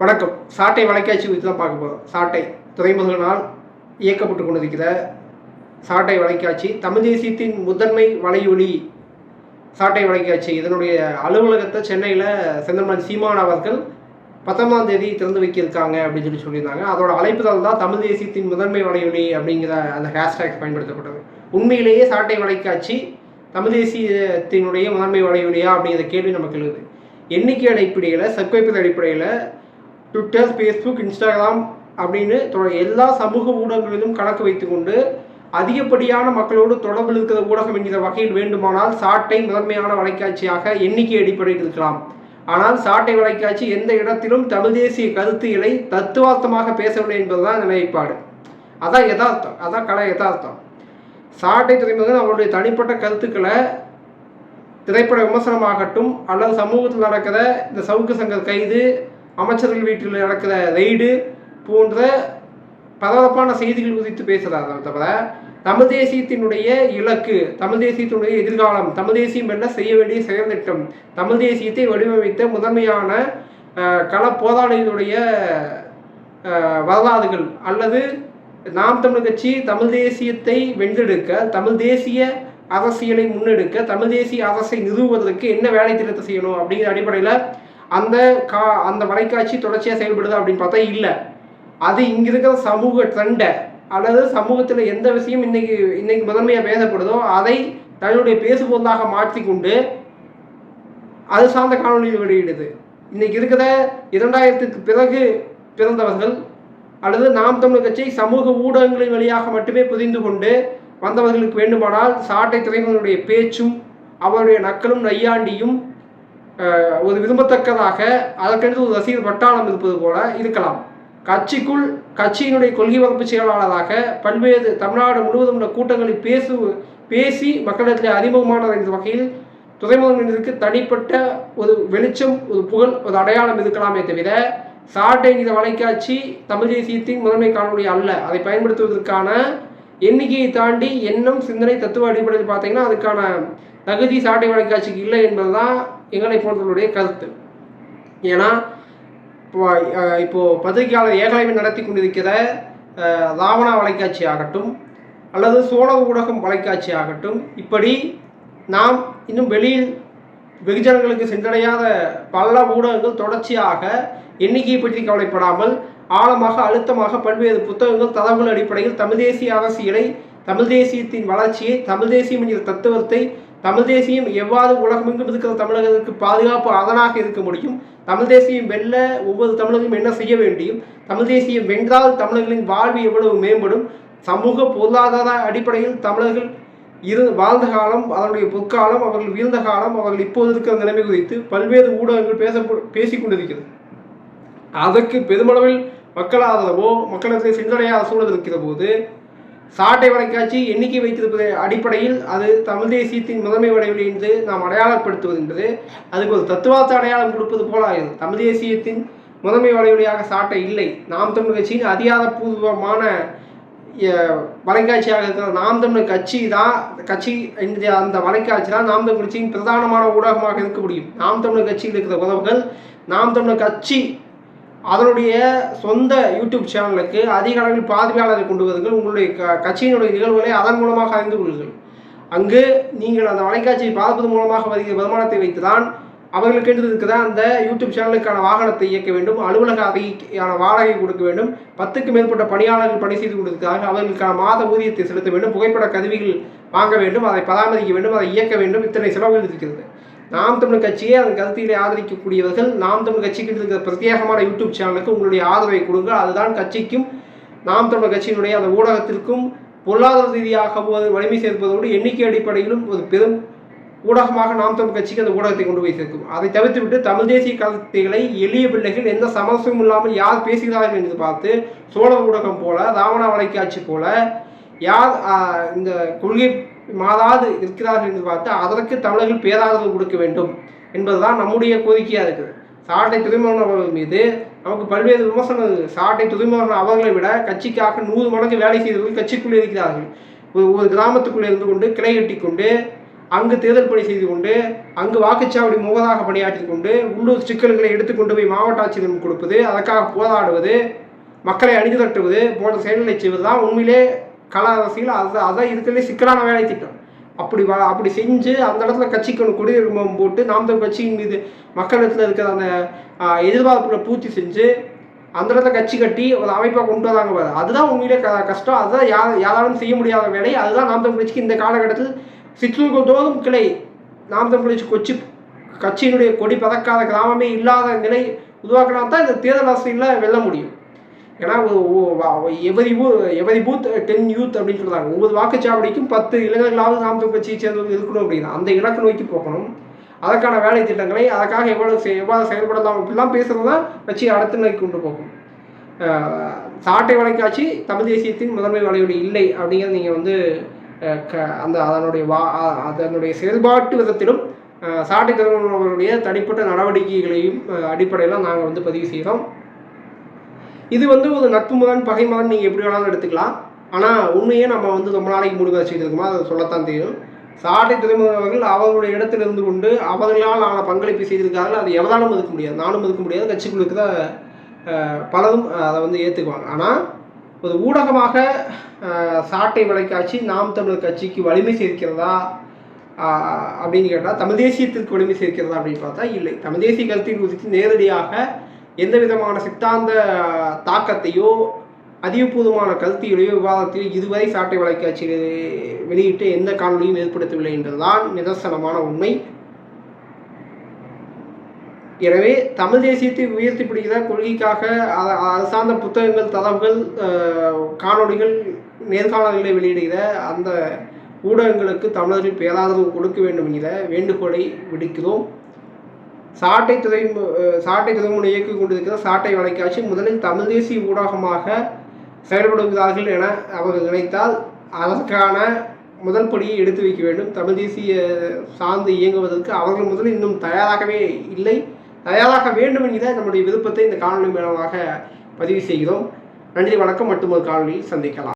வணக்கம். சாட்டை வலைக்காட்சி குறித்து தான் பார்க்க போகிறோம் சாட்டை துறைமுகங்களால் இயக்கப்பட்டு கொண்டிருக்கிற சாட்டை வலைக்காட்சி தமிழ் தேசியத்தின் முதன்மை வலையொலி சாட்டை வலைக்காட்சி இதனுடைய அலுவலகத்தை சென்னையில் செந்தமன் சீமான் அவர்கள் பத்தொன்பதாம் தேதி திறந்து வைக்கிருக்காங்க அப்படின்னு சொல்லி சொல்லியிருந்தாங்க. அதோட அழைப்புதல் தான் தமிழ் தேசியத்தின் முதன்மை வலையொலி அப்படிங்கிற அந்த ஹேஷ்டேக் பயன்படுத்தப்பட்டது. உண்மையிலேயே சாட்டை வலைக்காட்சி தமிழ் தேசியத்தினுடைய முதன்மை வலையொலியா அப்படிங்கிற கேள்வி நமக்கு எழுது. எண்ணிக்கை அடிப்படையில் சப்ஸ்கிரைபர் அடிப்படையில் ட்விட்டர் ஃபேஸ்புக் இன்ஸ்டாகிராம் அப்படின்னு எல்லா சமூக ஊடகங்களிலும் கணக்கு வைத்துக்கொண்டு அதிகப்படியான மக்களோடு தொடர்பில் இருக்கிற ஊடகம் என்கிற வகையில் வேண்டுமானால் சாட்டை முதன்மையான வலைக்காட்சியாக எண்ணிக்கை அடிப்படையில் இருக்கலாம். ஆனால் சாட்டை வலைக்காட்சி எந்த இடத்திலும் தமிழ் தேசிய கருத்துகளை தத்துவார்த்தமாக பேசவில்லை என்பதுதான் இந்த நிலைப்பாடு. அதான் யதார்த்தம் அதான் கலை யதார்த்தம். சாட்டை துறைமுகம் அவருடைய தனிப்பட்ட கருத்துக்களை திரைப்பட விமர்சனமாகட்டும் அல்லது சமூகத்தில் நடக்கிற இந்த சவுக்கு சங்க கைது அமைச்சர்கள் வீட்டில் நடக்கிற ரெய்டு போன்ற பரபரப்பான செய்திகள் குறித்து பேசுகிறார்கள் தவிர தமிழ் தேசியத்தினுடைய இலக்கு தமிழ் தேசியத்தினுடைய எதிர்காலம் தமிழ் தேசியம் என்ன செய்ய வேண்டிய செயல் திட்டம் தமிழ் தேசியத்தை வடிவமைத்த முதன்மையான கள போராளிகளுடைய வரலாறுகள் அல்லது நாம் தமிழ் கட்சி தமிழ் தேசியத்தை வென்றெடுக்க தமிழ் தேசிய அரசியலை முன்னெடுக்க தமிழ் தேசிய அரசை நிறுவுவதற்கு என்ன வேலை திட்டத்தை செய்யணும் அப்படிங்கிற அடிப்படையில் அந்த கா அந்த வலைக்காட்சி தொடர்ச்சியாக செயல்படுது அப்படின்னு பார்த்தா இல்லை. அது இங்கே இருக்கிற சமூக ட்ரெண்டை அல்லது சமூகத்தில் எந்த விஷயம் இன்னைக்கு இன்னைக்கு முதன்மையாக பேசப்படுதோ அதை தன்னுடைய பேசுபொருளாக மாற்றிக்கொண்டு அது சார்ந்த காணொலியில் வெளியிடுது. இன்னைக்கு இருக்கிற இரண்டாயிரத்துக்கு பிறகு பிறந்தவர்கள் அல்லது நாம் தமிழ் கட்சி சமூக ஊடகங்களின் வழியாக மட்டுமே புரிந்து கொண்டு வந்தவர்களுக்கு வேண்டுமானால் சாட்டை துறைமுகனுடைய பேச்சும் அவருடைய நக்கலும் நையாண்டியும் ஒரு விரும்பத்தக்கதாக அதற்கென்று ஒரு ரசிகர் வட்டாளம் இருப்பது போல இருக்கலாம். கட்சிக்குள் கட்சியினுடைய கொள்கை வகுப்பு செயலாளராக பல்வேறு தமிழ்நாடு முழுவதும் உள்ள கூட்டங்களில் பேசு பேசி மக்களிடத்தில் அறிமுகமானவர் என்ற வகையில் துறைமுகங்களுக்கு தனிப்பட்ட ஒரு வெளிச்சம் ஒரு புகழ் ஒரு அடையாளம் இருக்கலாமே தவிர சாட்டை வலைக்காட்சி தமிழ் தேசியத்தின் முதன்மை காணொலி அல்ல. அதை பயன்படுத்துவதற்கான எண்ணிக்கையை தாண்டி எண்ணம் சிந்தனை தத்துவ அடிப்படையில் பார்த்தீங்கன்னா அதுக்கான தகுதி சாட்டை வலைக்காட்சிக்கு இல்லை என்பதுதான் எங்களை போன்றவர்களுடைய கருத்து. ஏன்னா இப்போ பத்திரிகையாளர் ஏகலைவன் நடத்தி கொண்டிருக்கிற ராவணா வலைக்காட்சி ஆகட்டும் அல்லது சோழ ஊடகம் வலைக்காட்சி ஆகட்டும் இப்படி நாம் இன்னும் வெளியில் வெகுஜனங்களுக்கு சென்றடையாத பல ஊடகங்கள் தொடர்ச்சியாக எண்ணிக்கையை பற்றி கவலைப்படாமல் ஆழமாக அழுத்தமாக பல்வேறு புத்தகங்கள் தரவுகள் அடிப்படையில் தமிழ் தேசிய அரசியலை தமிழ் தேசியத்தின் வளர்ச்சியை தமிழ் தேசியம் என்கிற தத்துவத்தை தமிழ் தேசியம் எவ்வாறு உலகமெங்கும் இருக்கிற தமிழர்களுக்கு பாதுகாப்பு அதனாக இருக்க முடியும்? தமிழ் தேசியம் வெல்ல ஒவ்வொரு தமிழரும் என்ன செய்ய வேண்டியும் தமிழ் தேசியம் வென்றால் தமிழர்களின் வாழ்வு எவ்வளவு மேம்படும்? சமூக பொருளாதார அடிப்படையில் தமிழர்கள் இரு வாழ்ந்த காலம் அதனுடைய பொற்காலம் அவர்கள் வீழ்ந்த காலம் அவர்கள் இப்போது இருக்கிற நிலைமை குறித்து பல்வேறு ஊடகங்கள் பேச பேசிக் கொண்டிருக்கிறது. அதற்கு பெருமளவில் மக்கள் ஆதரவோ மக்களிடத்தில் சென்றடையாத சூழல் இருக்கிற போது சாட்டை வலைக்காட்சி எண்ணிக்கை வைத்திருப்பது அடிப்படையில் அது தமிழ் தேசியத்தின் முதன்மை வடிவில் என்று நாம் அடையாளப்படுத்துவது என்பது அதுக்கு ஒரு தத்துவார்த்த அடையாளம் கொடுப்பது போல ஆகுது தமிழ் தேசியத்தின் முதன்மை வலைவழியாக சாட்டை இல்லை. நாம் தமிழ் கட்சியின் அதிகாரப்பூர்வமான வலைக்காட்சியாக இருக்கிற நாம் தமிழ் கட்சி தான் கட்சி இந்த அந்த வலைக்காட்சி தான் நாம் தமிழ் கட்சியின் பிரதானமான ஊடகமாக இருக்க முடியும். நாம் தமிழ் கட்சியில் இருக்கிற உறவுகள் நாம் தமிழர் கட்சி அதனுடைய சொந்த யூடியூப் சேனலுக்கு அதிக அளவில் பார்வையாளரை கொண்டு வருங்கள். உங்களுடைய க கட்சியினுடைய நிகழ்வுகளை அதன் மூலமாக அறிந்து கொள்ளுங்கள். அங்கு நீங்கள் அந்த வலைக்காட்சியை பார்ப்பது மூலமாக வருகிற வருமானத்தை வைத்துதான் அவர்களுக்கென்று இருக்கிற அந்த யூடியூப் சேனலுக்கான வாகனத்தை இயக்க வேண்டும். அலுவலக அறைக்கான வாடகை கொடுக்க வேண்டும். பத்துக்கு மேற்பட்ட பணியாளர்கள் பணி செய்து கொடுக்கிறார்கள் அவர்களுக்கான மாத ஊதியத்தை செலுத்த வேண்டும். புகைப்பட கருவிகள் வாங்க வேண்டும். அதை பராமரிக்க வேண்டும். அதை இயக்க வேண்டும். இத்தனை செலவுகள் இருக்கிறது. நாம் தமிழ் கட்சியை அதன் கருத்துக்களை ஆதரிக்கக்கூடியவர்கள் நாம் தமிழ் கட்சிக்கு இருக்கிற பிரத்யேகமான யூடியூப் சேனலுக்கு உங்களுடைய ஆதரவை கொடுங்க. அதுதான் கட்சிக்கும் நாம் தமிழ் கட்சியினுடைய அந்த ஊடகத்திற்கும் பொருளாதார ரீதியாக ஒரு வலிமை சேர்ப்பதோடு எண்ணிக்கை அடிப்படையிலும் ஒரு பெரும் ஊடகமாக நாம் தமிழ் கட்சிக்கு அந்த ஊடகத்தை கொண்டு போய் சேர்க்கும். அதை தவிர்த்துவிட்டு தமிழ் தேசிய கருத்துக்களை எளிய பிள்ளைகள் எந்த சமரசமும் இல்லாமல் யார் பேசுகிறார்கள் என்று பார்த்து சோழ ஊடகம் போல ராவணா வலைக்காட்சி போல யார் இந்த கொள்கை மாறாது இருக்கிறார்கள் என்று பார்த்து அதற்கு தமிழர்கள் பேராதரவு கொடுக்க வேண்டும் என்பதுதான் நம்முடைய கோரிக்கையாக இருக்குது சாட்டை துறைமுகன் அவர்கள் மீது நமக்கு பல்வேறு விமர்சனம் இருக்குது. சாட்டை துறைமுகன் அவர்களை விட கட்சிக்காக நூறு மடங்கு வேலை செய்தவர்கள் கட்சிக்குள்ளே இருக்கிறார்கள் ஒரு ஒரு கிராமத்துக்குள்ளே இருந்து கொண்டு கிளை கட்டி கொண்டு அங்கு தேர்தல் பணி செய்து கொண்டு அங்கு வாக்குச்சாவடி முகதாக பணியாற்றி கொண்டு உள்ளூர் சிக்கல்களை எடுத்துக்கொண்டு போய் மாவட்ட ஆட்சியரிடம் கொடுப்பது அதற்காக போராடுவது மக்களை அணிந்து தட்டுவது போன்ற செயல்களை செய்வது தான் உண்மையிலே கள அரசியல் அது அதான் இருக்கிறதே சிக்கலான வேலை திட்டம் அப்படி வ அப்படி செஞ்சு அந்த இடத்துல கட்சிக்கு ஒன்று குடியுரிமம் போட்டு நாம் தமிழ் கட்சியின் மீது மக்களிடத்தில் இருக்கிற அந்த எதிர்பார்ப்புகளை பூர்த்தி செஞ்சு அந்த இடத்துல கட்சி கட்டி ஒரு அமைப்பாக கொண்டு வராங்க பாரு. அதுதான் உண்மையிலே க கஷ்டம். அதுதான் யார் யாராலும் செய்ய முடியாத வேலை. அதுதான் நாம் தமிழ் கட்சிக்கு இந்த காலகட்டத்தில் சிற்றூர்கள் தோறும் கிளை. நாம் தமிழ் கட்சி கொச்சி கட்சியினுடைய கொடி பறக்காத கிராமமே இல்லாத நிலை உருவாக்கினா தான் இந்த தேர்தல் அரசியலில் வெல்ல முடியும். ஏன்னா எவரி பூ எவரி பூத் டென் யூத் அப்படின்னு சொல்கிறாங்க ஒவ்வொரு வாக்குச்சாவடிக்கும் பத்து இளைஞர்களாவது நாம் கட்சியை சேர்ந்தவங்க இருக்கணும் அப்படின்னா அந்த இலக்கு நோக்கி போகணும். அதற்கான வேலை திட்டங்களை அதற்காக எவ்வளவு செய்- எவ்வாறு செயல்படலாம் இப்படிலாம் பேசுறது தான் கட்சியை அடுத்த நிலைக்கு கொண்டு போகும். சாட்டை வலைக்காட்சி தமிழ் தேசியத்தின் முதன்மை வலையொலி இல்லை அப்படிங்கிறது நீங்கள் வந்து க அந்த அதனுடைய வா அதனுடைய செயல்பாட்டு விதத்திலும் சாட்டை தலைவர்களுடைய தனிப்பட்ட நடவடிக்கைகளையும் அடிப்படையில் நாங்கள் வந்து பதிவு செய்கிறோம் இது வந்து ஒரு நட்பு மகன் பகை மகன் நீங்கள் எப்படி வேணாலும் எடுத்துக்கலாம். ஆனால் உண்மையே நம்ம வந்து ரொம்ப நாளைக்கு முடிவு வச்சுக்கிட்டு அதை சொல்லத்தான் தெரியும். சாட்டை துறைமுகர்கள் அவர்களுடைய இடத்துல இருந்து கொண்டு அவர்களால் ஆன பங்களிப்பு செய்திருக்கார்கள் அதை எவராலும் மதுக்க முடியாது. நானும் மதுக்க முடியாது. கட்சிக்குழுக்கு தான் பலரும் அதை வந்து ஏற்றுக்குவாங்க ஆனால் ஒரு ஊடகமாக சாட்டை வலைக்காட்சி நாம் தமிழர் கட்சிக்கு வலிமை சேர்க்கிறதா அப்படின்னு கேட்டால் தமிழ் தேசியத்திற்கு வலிமை சேர்க்கிறதா அப்படின்னு பார்த்தா இல்லை. தமிழ் தேசிய கருத்தின் குறித்து நேரடியாக எந்த விதமான சித்தாந்த தாக்கத்தையோ அதிகபூர்வமான கருத்தியலையோ விவாதத்தையோ இதுவரை சாட்டை வலைக்காட்சியில் வெளியிட்டு எந்த காணொலியும் ஏற்படுத்தவில்லை என்பதுதான் நிதர்சனமான உண்மை. எனவே தமிழ் தேசியத்தை உயர்த்தி பிடிக்கிற கொள்கைக்காக அ- அது சார்ந்த புத்தகங்கள் தரவுகள் காணொலிகள் காணொளிகள் நேர்காணல்களை வெளியிடுகிற அந்த ஊடகங்களுக்கு தமிழர்கள் பேராதரவு கொடுக்க வேண்டும் என்கிற வேண்டுகோளை விடுக்கிறோம். சாட்டை துறை சாட்டை துறைமுனை இயக்கிக் கொண்டிருக்கிற சாட்டை வலைக்காட்சி முதலில் தமிழ் தேசிய ஊடகமாக செயல்படுகிறார்கள் என அவர்கள் நினைத்தால் அதற்கான முதல் படியை எடுத்து வைக்க வேண்டும். தமிழ் தேசிய சார்ந்து இயங்குவதற்கு அவர்கள் முதலில் இன்னும் தயாராகவே இல்லை. தயாராக வேண்டும் என்கிற நம்முடைய விருப்பத்தை இந்த காணொலி மூலமாக பதிவு செய்கிறோம். நன்றி வணக்கம். மற்றும் ஒரு காணொலியில் சந்திக்கலாம்.